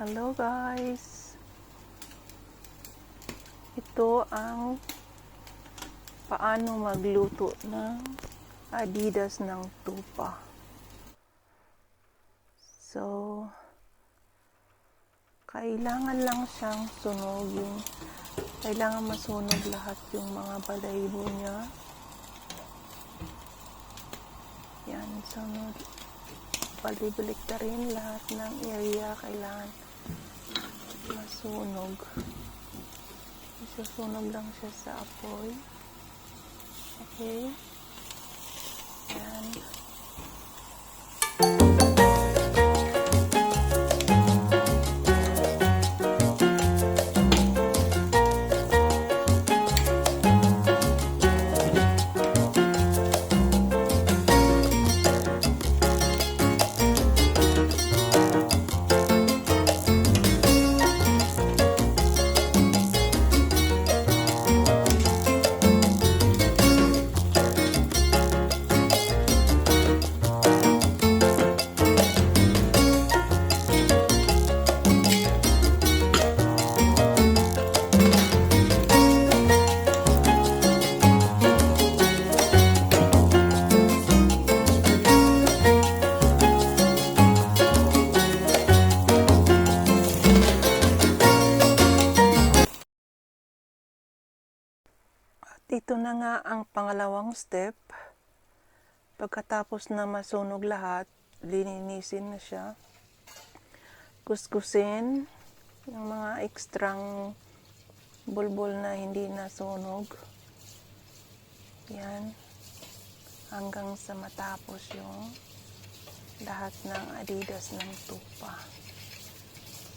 Hello guys! Ito ang paano magluto ng Adidas ng tupa. So, kailangan lang siyang sunugin. Kailangan masunog lahat yung mga balahibo niya. Yan, sunod. Balibalik na rin lahat ng area kailangan masunog. Isusunog lang siya sa apoy. Okay? Yan. At ito na nga ang pangalawang step. Pagkatapos na masunog lahat, lininisin na siya. Kuskusin yung mga ekstrang bulbul na hindi nasunog. Yan. Hanggang sa matapos yung lahat ng adidas ng tupa.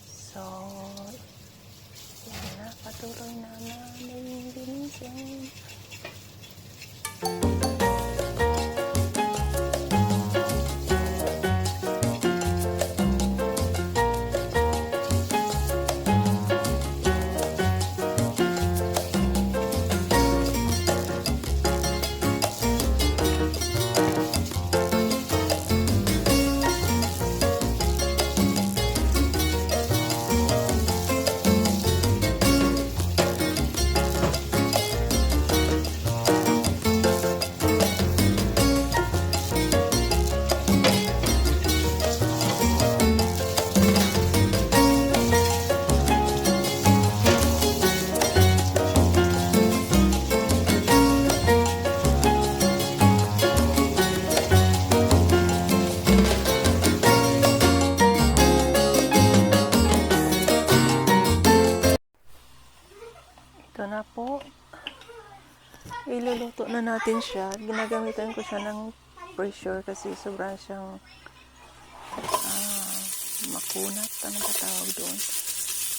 So, patuloy na namin linisin. Ito Iluluto na natin siya. Ginagamitan ko siya ng pressure kasi sobrang siyang ah, makunat. Ano ba tawag doon?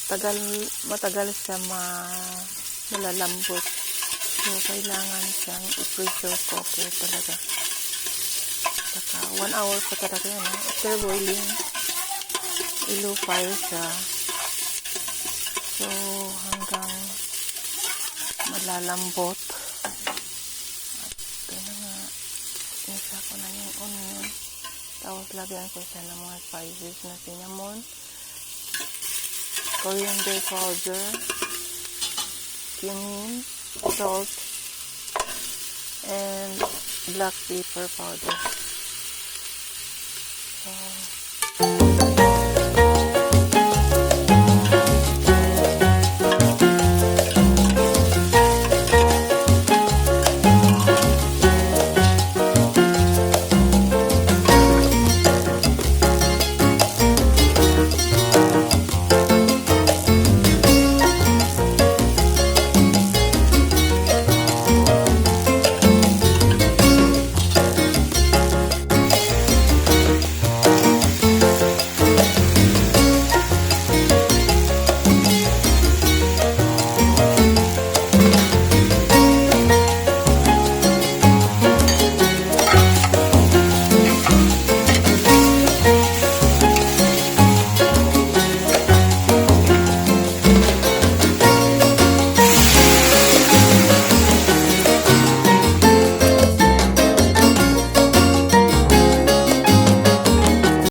Tagal, matagal siya ma, malalambot. So, kailangan siyang i-pressure cooker talaga. Saka, one hour pa talaga yan. Eh. After boiling, ilo fire siya. So, hanggang malalambot. Lagyan ko siya ng mga spices na cinnamon, coriander powder, cumin, salt, and black pepper powder. So,